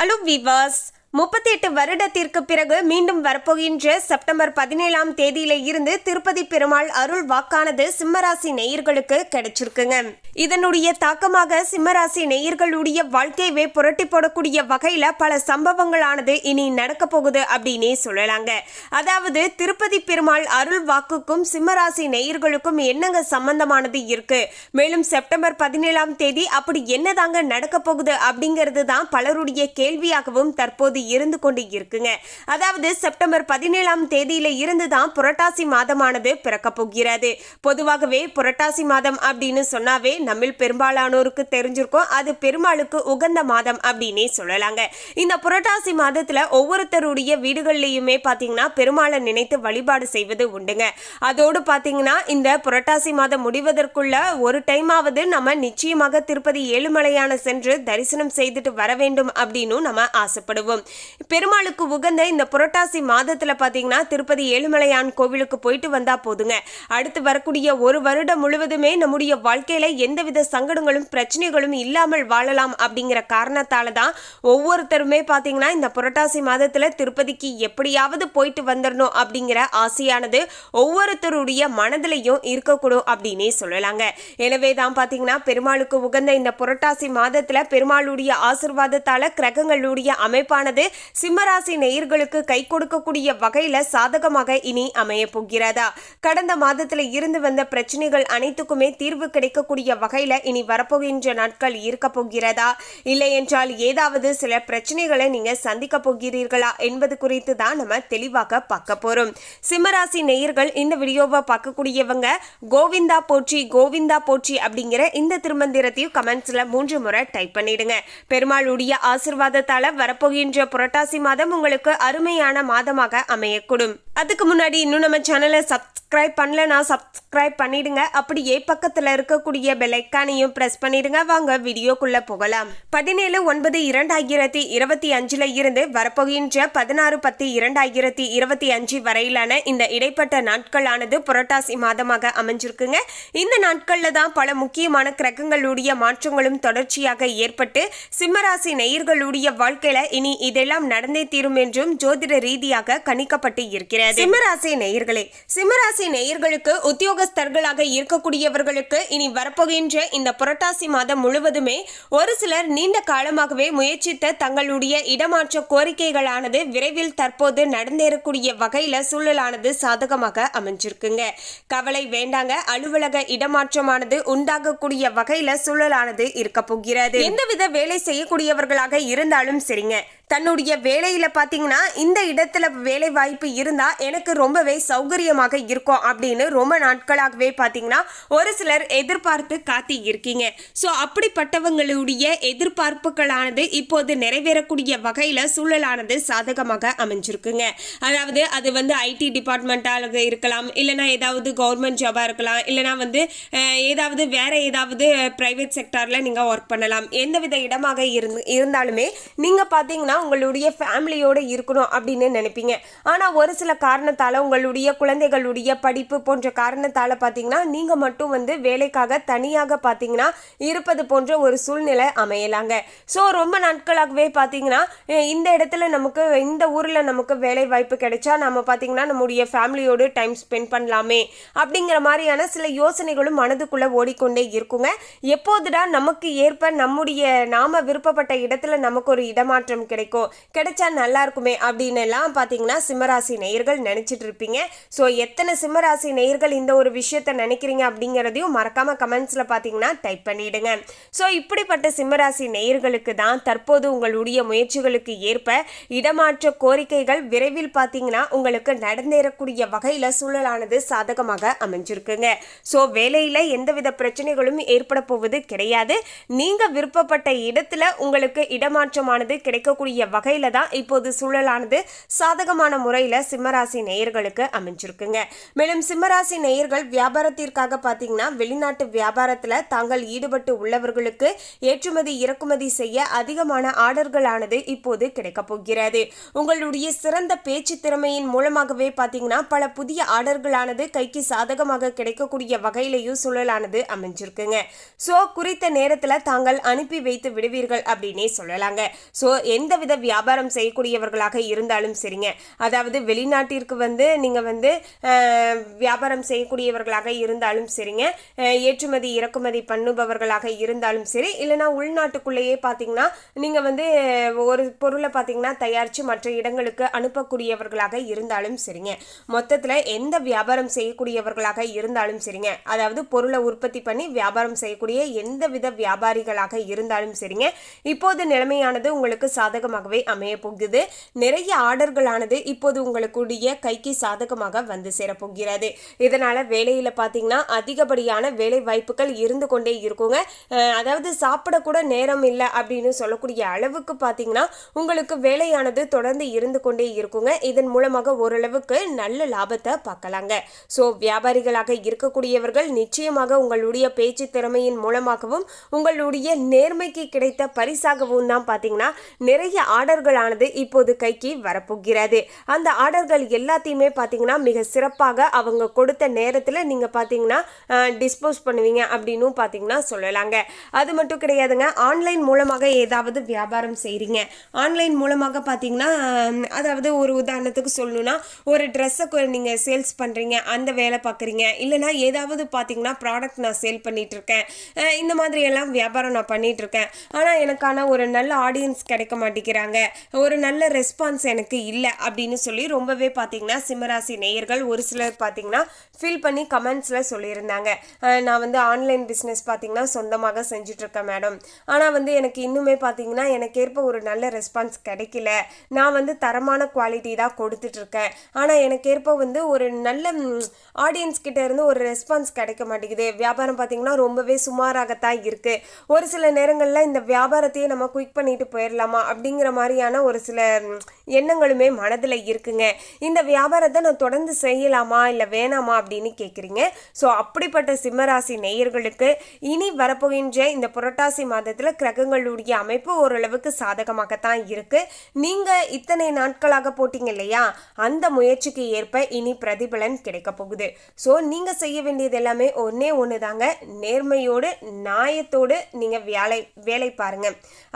Hello viewers, முப்பத்தி எட்டு வருடத்திற்கு பிறகு மீண்டும் வரப்போகின்ற செப்டம்பர் பதினேழாம் தேதியில இருந்து திருப்பதி பெருமாள் அருள் வாக்கானது சிம்மராசி நேயர்களுக்கு கிடைச்சிருக்குங்க. இதனுடைய தாக்கமாக சிம்மராசி நேயர்களுடைய வாழ்க்கையவே புரட்டி போடக்கூடிய வகையில பல சம்பவங்களானது இனி நடக்க போகுது அப்படின்னே சொல்லலாங்க. அதாவது திருப்பதி பெருமாள் அருள் வாக்குக்கும் சிம்மராசி நேயர்களுக்கும் என்னங்க சம்பந்தமானது இருக்கு? மேலும் செப்டம்பர் பதினேழாம் தேதி அப்படி என்னதாங்க நடக்க போகுது அப்படிங்கிறது தான் பலருடைய கேள்வியாகவும் தற்போது இருந்து கொண்டு இருக்குங்க. அதாவது செப்டம்பர் பதினேழாம் தேதியில இருந்து தான் புரட்டாசி மாதமானது பிறக்க போகிறது. பொதுவாகவே புரட்டாசி மாதம் அப்படின்னு சொன்னாவே நம்மில் பெரும்பாலானோருக்கு தெரிஞ்சிருக்கும். அது பெருமாளுக்கு உகந்த மாதம் அப்படின்னே சொல்லலாங்க. இந்த புரட்டாசி மாதத்துல ஒவ்வொருத்தருடைய வீடுகள்லையுமே பாத்தீங்கன்னா பெருமாளை நினைத்து வழிபாடு செய்வது உண்டுங்க. அதோடு பாத்தீங்கன்னா இந்த புரட்டாசி மாதம் முடிவதற்குள்ள ஒரு டைமாவது நம்ம நிச்சயமாக திருப்பதி ஏழுமலையான சென்று தரிசனம் செய்துட்டு வர வேண்டும் அப்படின்னு நம்ம ஆசைப்படுவோம். பெருமாளுக்கு உகந்த இந்த புரட்டாசி மாதத்துல பாத்தீங்கன்னா திருப்பதி ஏழுமலையான் கோவிலுக்கு போயிட்டு வந்தா போதுங்க. அடுத்து வரக்கூடிய ஒரு வருடம் முழுவதுமே நம்முடைய வாழ்க்கையில எந்தவித சங்கடங்களும் பிரச்சனைகளும் இல்லாமல் வாழலாம் அப்படிங்கிற காரணத்தால தான் ஒவ்வொருத்தருமே பாத்தீங்கன்னா இந்த புரட்டாசி மாதத்துல திருப்பதிக்கு எப்படியாவது போயிட்டு வந்துடணும் அப்படிங்கிற ஆசையானது ஒவ்வொருத்தருடைய மனதிலையும் இருக்கக்கூடும் அப்படின்னே சொல்லலாங்க. எனவே தான் பாத்தீங்கன்னா பெருமாளுக்கு உகந்த இந்த புரட்டாசி மாதத்துல பெருமாளுடைய ஆசிர்வாதத்தால் கிரகங்களுடைய அமைப்பானது சிம்மராசி நேயர்களுக்கு கை கொடுக்கக்கூடிய வகையில சாதகமாக இனி அமைய போகிறதா? கடந்த மாதத்துல இருந்து வந்த பிரச்சனைகள் அனைத்துக்குமே தீர்வு கிடைக்கக்கூடிய வகையில இனி வரப்போகின்ற நாட்கள் இருக்க போகிறதா? இல்லை என்றால் ஏதாவது சில பிரச்சனைகளை நீங்க சந்திக்க போகிறீர்களா என்பது குறித்து தான் நம்ம தெளிவாக பார்க்க போறோம். சிம்மராசி நேயர்கள் இந்த வீடியோவை பார்க்கக்கூடியவங்க கோவிந்தா போற்றி கோவிந்தா போற்றி அப்படிங்கிற இந்த திருமந்திரத்தையும் கமெண்ட்ஸ்ல மூன்று முறை டைப் பண்ணிடுங்க. பெருமாளுடைய ஆசிர்வாதத்தால வரப்போகின்ற புரட்டாசி மாதம் உங்களுக்கு அருமையான மாதமாக அமையக்கூடும். அதுக்கு முன்னாடி இன்னும் நம்ம சேனலை சப்ஸ்கிரைப் பண்ணலனா சப்ஸ்கிரைப் பண்ணிடுங்க. அப்படியே பக்கத்துல இருக்கக்கூடிய பெலைக்கானையும் பிரஸ் பண்ணிடுங்க. வாங்க வீடியோக்குள்ள போகலாம். பதினேழு ஒன்பது இரண்டாயிரத்தி இருபத்தி அஞ்சுல இருந்து வரப்போகின்ற பதினாறு பத்து இரண்டாயிரத்தி இருபத்தி அஞ்சு வரையிலான இந்த இடைப்பட்ட நாட்களானது புரட்டாசி மாதமாக அமைஞ்சிருக்குங்க. இந்த நாட்கள்ல தான் பல முக்கியமான கிரகங்களுடைய மாற்றங்களும் தொடர்ச்சியாக ஏற்பட்டு சிம்மராசி நேயர்களுடைய வாழ்க்கையில இனி இதெல்லாம் நடந்தே தீரும் என்றும் ஜோதிட ரீதியாக கணிக்கப்பட்டு இருக்கிறது. சிம்மராசி நேயர்களே சிம்மராசி நேயர்களுக்கு உத்தியோகஸ்தர்களாக இருக்கக்கூடியவர்களுக்கு இனி வரப்போகின்ற இந்த புரட்டாசி மாதம் முழுவதுமே ஒரு சிலர் நீண்ட காலமாகவே முயற்சித்த தங்களுடைய இடமாற்ற கோரிக்கைகளானது விரைவில் தற்போது நடந்தேறக்கூடிய வகையில சூழலானது சாதகமாக அமைஞ்சிருக்குங்க. கவலை வேண்டாங்க அலுவலக இடமாற்றமானது உண்டாகக்கூடிய வகையில சூழலானது இருக்க போகிறது எந்தவித வேலை செய்யக்கூடியவர்களாக இருந்தாலும் சரிங்க. தன்னுடைய வேலையில பாத்தீங்கன்னா இந்த இடத்துல வேலை வாய்ப்பு இருந்தா எனக்கு ரொம்பவே சௌகரியமாக இருக்கும் அப்படின்னு ரொம்ப நாட்களாகவே பாத்தீங்கன்னா ஒரு சிலர் எதிர்பார்த்து காத்தி இருக்கீங்க ஸோ அப்படிப்பட்டவங்களுடைய எதிர்பார்ப்புகளானது இப்போது நிறைவேறக்கூடிய வகையில சூழலானது சாதகமாக அமைஞ்சிருக்குங்க. அதாவது அது வந்து ஐடி டிபார்ட்மெண்ட்டாக இருக்கலாம் இல்லைனா ஏதாவது கவர்மெண்ட் ஜாபாக இருக்கலாம் இல்லைனா வந்து ஏதாவது வேற ஏதாவது ப்ரைவேட் செக்டாரில் நீங்கள் ஒர்க் பண்ணலாம். எந்தவித இடமாக இருந்து இருந்தாலுமே நீங்கள் பார்த்தீங்கன்னா உங்களுடைய ஃபேமிலியோடு இருக்கணும் அப்படின்னு நினைப்பீங்க. ஆனால் ஒரு சில காரணத்தால் உங்களுடைய குழந்தைகளுடைய படிப்பு போன்ற காரணத்தால் பார்த்தீங்கன்னா நீங்கள் மட்டும் வந்து வேலைக்காக தனியாக பார்த்தீங்கன்னா இருப்பது போன்ற ஒரு சூழ்நிலை அமையலாங்க. ஸோ ரொம்ப நாட்களாகவே பார்த்தீங்கன்னா இந்த இடத்துல நமக்கு இந்த ஊரில் நமக்கு வேலை வாய்ப்பு கிடைச்சா நம்ம பார்த்தீங்கன்னா நம்முடைய ஃபேமிலியோடு டைம் ஸ்பெண்ட் பண்ணலாமே. அப்படிங்கிற மாதிரியான சில யோசனைகளும் மனதுக்குள்ளே ஓடிக்கொண்டே இருக்குங்க. எப்போதுடா நமக்கு ஏற்ப நம்முடைய நாம விருப்பப்பட்ட இடத்துல நமக்கு ஒரு இடமாற்றம் கிடைக்கும். கிடைக்கும். கிடைச்சா நல்லா இருக்குமே அப்படின்னு எல்லாம் பார்த்தீங்கன்னா சிம்மராசி நேயர்கள் நினைச்சிட்டு இருப்பீங்க. ஸோ எத்தனை சிம்மராசி நேயர்கள் இந்த ஒரு விஷயத்தை நினைக்கிறீங்க அப்படிங்கிறதையும் மறக்காம கமெண்ட்ஸில் பார்த்தீங்கன்னா டைப் பண்ணிடுங்க. ஸோ இப்படிப்பட்ட சிம்மராசி நேயர்களுக்கு தான் தற்போது உங்களுடைய முயற்சிகளுக்கு ஏற்ப இடமாற்ற கோரிக்கைகள் விரைவில் பார்த்தீங்கன்னா உங்களுக்கு நடந்தேறக்கூடிய வகையில் சூழலானது சாதகமாக அமைஞ்சிருக்குங்க. ஸோ வேலையில் எந்தவித பிரச்சனைகளும் ஏற்பட போவது கிடையாது. நீங்கள் விருப்பப்பட்ட இடத்துல உங்களுக்கு இடமாற்றமானது கிடைக்கக்கூடிய வகையில் தான் இப்போது சூழலானது சாதகமான முறையில் சிம்மராசி நேயர்களுக்கு அமைஞ்சிருக்குங்க. மேலும் சிம்மராசி நேயர்கள் வியாபாரத்திற்காக பார்த்தீங்கன்னா வெளிநாட்டு வியாபாரத்தில் தாங்கள் ஈடுபட்டு உள்ளவர்களுக்கு ஏற்றுமதி இறக்குமதி செய்ய அதிகமான ஆர்டர்களானது இப்போது கிடைக்க போகிறது. உங்களுடைய சிறந்த பேச்சு திறமையின் மூலமாகவே பார்த்தீங்கன்னா பல புதிய ஆர்டர்களானது கைக்கு சாதகமாக கிடைக்கக்கூடிய வகையிலையும் சூழலானது அமைஞ்சிருக்குங்க. ஸோ குறித்த நேரத்தில் தாங்கள் அனுப்பி வைத்து விடுவீர்கள் அப்படின்னே சொல்லலாங்க. ஸோ எந்த வித வியாபாரம் செய்யக்கூடியவர்களாக இருந்தாலும் சரிங்க. அதாவது வெளிநாட்டிற்கு வந்து நீங்கள் வந்து வியாபாரம் செய்யக்கூடியவர்களாக இருந்தாலும் சரிங்க. ஏற்றுமதி இறக்குமதி பண்ணுபவர்களாக இருந்தாலும் சரி இல்லைனா உள்நாட்டுக்குள்ளேயே பார்த்தீங்கன்னா நீங்கள் வந்து ஒரு பொருளை பார்த்தீங்கன்னா தயாரித்து மற்ற இடங்களுக்கு அனுப்பக்கூடியவர்களாக இருந்தாலும் சரிங்க. மொத்தத்தில் எந்த வியாபாரம் செய்யக்கூடியவர்களாக இருந்தாலும் சரிங்க. அதாவது பொருளை உற்பத்தி பண்ணி வியாபாரம் செய்யக்கூடிய எந்த வித வியாபாரிகளாக இருந்தாலும் சரிங்க. இப்போது நிலைமையானது உங்களுக்கு சாதகம் சாதகமாகவே அமைய போகுது. நிறைய ஆர்டர்களானது இப்போது உங்களுக்குடைய கைக்கு சாதகமாக வந்து சேரப்போகிறது இதனால வேலையில பார்த்தீங்கன்னா அதிகப்படியான வேலை வாய்ப்புகள் இருந்து கொண்டே இருக்குங்க. அதாவது சாப்பிடக்கூட நேரம் இல்லை அப்படின்னு சொல்லக்கூடிய அளவுக்கு பார்த்தீங்கன்னா உங்களுக்கு வேலையானது தொடர்ந்து இருந்து கொண்டே இருக்குங்க. இதன் மூலமாக ஓரளவுக்கு நல்ல லாபத்தை பார்க்கலாங்க. ஸோ வியாபாரிகளாக இருக்கக்கூடியவர்கள் நிச்சயமாக உங்களுடைய பேச்சு திறமையின் மூலமாகவும் உங்களுடைய நேர்மைக்கு கிடைத்த பரிசாகவும் தான் பார்த்தீங்கன்னா நிறைய ஆர்டர்களானது இப்போது கைக்கு வரப்போகிறது. அந்த ஆர்டர்கள் எல்லாத்தையுமே பார்த்தீங்கன்னா மிக சிறப்பாக அவங்க கொடுத்த நேரத்தில் நீங்கள் பார்த்தீங்கன்னா டிஸ்போஸ் பண்ணுவீங்க அப்படின்னும் பார்த்தீங்கன்னா சொல்லலாங்க. அது மட்டும் கிடையாதுங்க ஆன்லைன் மூலமாக ஏதாவது வியாபாரம் செய்கிறீங்க ஆன்லைன் மூலமாக பார்த்தீங்கன்னா அதாவது ஒரு உதாரணத்துக்கு சொல்லணும்னா ஒரு ட்ரெஸ்ஸை நீங்கள் சேல்ஸ் பண்ணுறீங்க அந்த வேலை பார்க்குறீங்க. இல்லைனா ஏதாவது பார்த்தீங்கன்னா ப்ராடக்ட் நான் சேல் பண்ணிட்டு இருக்கேன் இந்த மாதிரி எல்லாம் வியாபாரம் நான் பண்ணிட்டு இருக்கேன் ஆனால் எனக்கான ஒரு நல்ல ஆடியன்ஸ் கிடைக்க மாட்டேங்கிறாங்க ஒரு நல்ல ரெஸ்பான்ஸ் எனக்கு இல்லை அப்படின்னு சொல்லி ரொம்பவே பார்த்தீங்கன்னா சிம்மராசி நேயர்கள் ஒரு சிலர் பார்த்தீங்கன்னா ஃபீல் பண்ணி கமெண்ட்ஸில் சொல்லியிருந்தாங்க. நான் வந்து ஆன்லைன் பிஸ்னஸ் பார்த்தீங்கன்னா சொந்தமாக செஞ்சுட்டு இருக்கேன் மேடம் ஆனால் வந்து எனக்கு இன்னுமே பார்த்தீங்கன்னா எனக்கு ஏற்ப ஒரு நல்ல ரெஸ்பான்ஸ் கிடைக்கல. நான் வந்து தரமான குவாலிட்டி தான் கொடுத்துட்ருக்கேன் ஆனால் எனக்கு ஏற்ப வந்து ஒரு நல்ல ஆடியன்ஸ் கிட்ட இருந்து ஒரு ரெஸ்பான்ஸ் கிடைக்க மாட்டேங்குது. வியாபாரம் பார்த்தீங்கன்னா ரொம்பவே சுமாராகத்தான் இருக்குது ஒரு சில நேரங்களில் இந்த வியாபாரத்தையே நம்ம குயிக் பண்ணிட்டு போயிடலாமா அப்படிங்கிற மாதிரியான ஒரு சில எண்ணங்களுமே மனதில் இருக்குங்க. இந்த வியாபாரத்தை நான் தொடர்ந்து செய்யலாமா இல்லை வேணாமா அப்படின்னு கேட்குறீங்க. ஸோ அப்படிப்பட்ட சிம்மராசி நேயர்களுக்கு இனி வரப்போகின்ற இந்த புரட்டாசி மாதத்தில் கிரகங்களுடைய அமைப்பு ஓரளவுக்கு சாதகமாகத்தான் இருக்குது நீங்கள் இத்தனை நாட்களாக போட்டீங்க இல்லையா? அந்த முயற்சிக்கு ஏற்ப இனி பிரதிபலன் கிடைக்க போகுது. ஸோ நீங்கள் செய்ய வேண்டியது எல்லாமே ஒன்றே ஒன்று தாங்க. நேர்மையோடு நியாயத்தோடு நீங்கள் வேலை வேலை பாருங்க.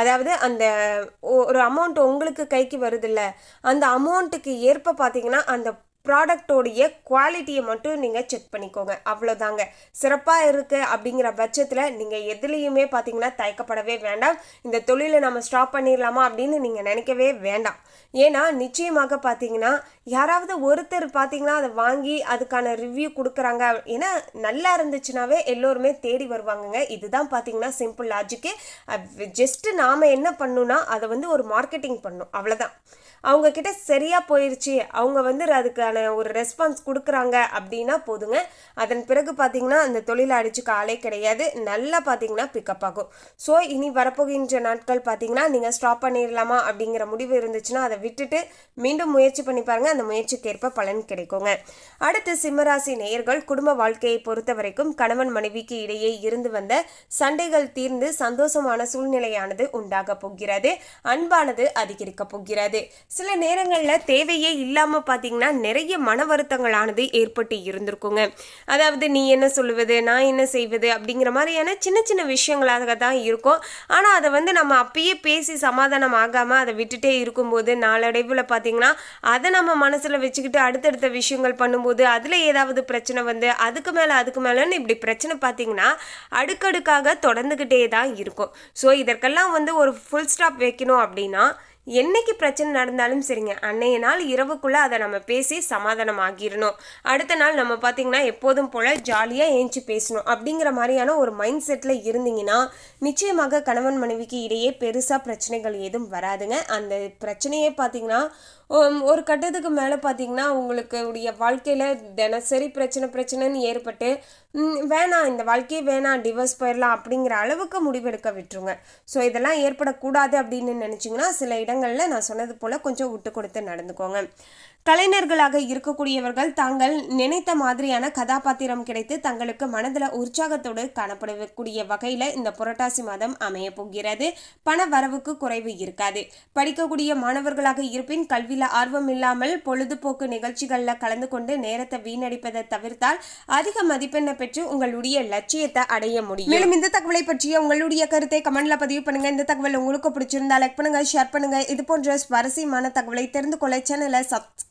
அதாவது அந்த ஒரு அமௌண்ட் உங்களுக்கு கைக்கு வருதுல்ல அந்த அமௌண்ட்டுக்கு ஏற்ப பார்த்தீங்கன்னா அந்த ப்ராடக்டோடைய குவாலிட்டியை மட்டும் நீங்கள் செக் பண்ணிக்கோங்க. அவ்வளோதாங்க சிறப்பாக இருக்குது அப்படிங்கிற பட்சத்தில் நீங்கள் எதுலேயுமே பார்த்தீங்கன்னா தயக்கப்படவே வேண்டாம். இந்த தொழிலை நம்ம ஸ்டாப் பண்ணிடலாமா அப்படின்னு நீங்கள் நினைக்கவே வேண்டாம். ஏன்னா நிச்சயமாக பார்த்தீங்கன்னா யாராவது ஒருத்தர் பார்த்தீங்கன்னா அதை வாங்கி அதுக்கான ரிவ்யூ கொடுக்குறாங்க. ஏன்னா நல்லா இருந்துச்சுனாவே எல்லோருமே தேடி வருவாங்கங்க. இதுதான் பார்த்தீங்கன்னா சிம்பிள் லாஜிக்கு ஜஸ்ட்டு நாம் என்ன பண்ணுன்னா அதை வந்து ஒரு மார்க்கெட்டிங் பண்ணணும். அவ்வளோதான் அவங்க கிட்ட சரியா போயிடுச்சு அவங்க வந்து அதுக்கான ஒரு ரெஸ்பான்ஸ் கொடுக்குறாங்க அப்படின்னா போதுங்க. அதன் பிறகு பார்த்தீங்கன்னா அந்த தொழிலை அடிச்சுக்க ஆளே கிடையாது. நல்லா பார்த்தீங்கன்னா பிக்கப் ஆகும். ஸோ இனி வரப்போகின்ற நாட்கள் பார்த்தீங்கன்னா நீங்கள் ஸ்டாப் பண்ணிடலாமா அப்படிங்கிற முடிவு இருந்துச்சுன்னா அதை விட்டுட்டு மீண்டும் முயற்சி பண்ணி பாருங்க. அந்த முயற்சிக்கு ஏற்ப பலன் கிடைக்குங்க. அடுத்து சிம்மராசி நேயர்கள் குடும்ப வாழ்க்கையை பொறுத்த வரைக்கும் கணவன் மனைவிக்கு இடையே இருந்து வந்த சண்டைகள் தீர்ந்து சந்தோஷமான சூழ்நிலையானது உண்டாக போகிறது. அன்பானது அதிகரிக்க போகிறது. சில நேரங்களில் தேவையே இல்லாமல் பார்த்தீங்கன்னா நிறைய மன வருத்தங்களானது ஏற்பட்டு இருந்திருக்குங்க. அதாவது நீ என்ன சொல்லுவது நான் என்ன செய்வது அப்படிங்கிற மாதிரியான சின்ன சின்ன விஷயங்களாக தான் இருக்கும். ஆனால் அதை வந்து நம்ம அப்பயே பேசி சமாதானம் ஆகாமல் அதை விட்டுட்டே இருக்கும்போது நாளடைவில் பார்த்தீங்கன்னா அதை நம்ம மனசில் வச்சுக்கிட்டு அடுத்தடுத்த விஷயங்கள் பண்ணும்போது அதில் ஏதாவது பிரச்சனை வந்து அதுக்கு மேலே அதுக்கு மேலேன்னு இப்படி பிரச்சனை பார்த்தீங்கன்னா அடுக்கடுக்காக தொடர்ந்துக்கிட்டே தான் இருக்கும். ஸோ இதற்கெல்லாம் வந்து ஒரு ஃபுல் ஸ்டாப் வைக்கணும் அப்படின்னா என்னைக்கு பிரச்சனை நடந்தாலும் சரிங்க. அன்னைய நாள் இரவுக்குள்ளே அதை நம்ம பேசி சமாதானம் ஆகிடணும் அடுத்த நாள் நம்ம பார்த்தீங்கன்னா எப்போதும் போல் ஜாலியாக ஏஞ்சி பேசணும். அப்படிங்கிற மாதிரியான ஒரு மைண்ட் செட்டில் இருந்தீங்கன்னா நிச்சயமாக கணவன் மனைவிக்கு இடையே பெருசாக பிரச்சனைகள் எதுவும் வராதுங்க. அந்த பிரச்சனையே பார்த்தீங்கன்னா ஒரு கட்டத்துக்கு மேலே பார்த்தீங்கன்னா உங்களுக்கு உடைய வாழ்க்கையில் தினசரி பிரச்சனை பிரச்சனைன்னு ஏற்பட்டு வேணாம் இந்த வாழ்க்கையே வேணாம் டிவோர்ஸ் போயிடலாம் அப்படிங்கிற அளவுக்கு முடிவெடுக்க விட்டுருங்க. ஸோ இதெல்லாம் ஏற்படக்கூடாது அப்படின்னு நினச்சிங்கன்னா சில இடம் இடங்களில் நான் சொன்னது போல் கொஞ்சம் விட்டு கொடுத்து நடந்துக்கோங்க. கலைஞர்களாக இருக்கக்கூடியவர்கள் தாங்கள் நினைத்த மாதிரியான கதாபாத்திரம் கிடைத்து தங்களுக்கு மனதில் உற்சாகத்தோடு காணப்படக்கூடிய வகையில் இந்த புரட்டாசி மாதம் அமைய போகிறது. பண வரவுக்கு குறைவு இருக்காது. படிக்கக்கூடிய மாணவர்களாக இருப்பின் கல்வியில் ஆர்வம் இல்லாமல் பொழுதுபோக்கு நிகழ்ச்சிகளில் கலந்து கொண்டு நேரத்தை வீணடிப்பதை தவிர்த்தால் அதிக மதிப்பெண்ணை பெற்று உங்களுடைய லட்சியத்தை அடைய முடியும். மேலும் இந்த தகவலை பற்றிய உங்களுடைய கருத்தை கமெண்ட்ல பதிவு பண்ணுங்க. இந்த தகவல் உங்களுக்கு பிடிச்சிருந்தா லைக் பண்ணுங்க ஷேர் பண்ணுங்க. இது போன்ற சுவாரஸ்யமான தகவலை தெரிந்து கொள்ள சேனலை சப்ஸ்கிரைப்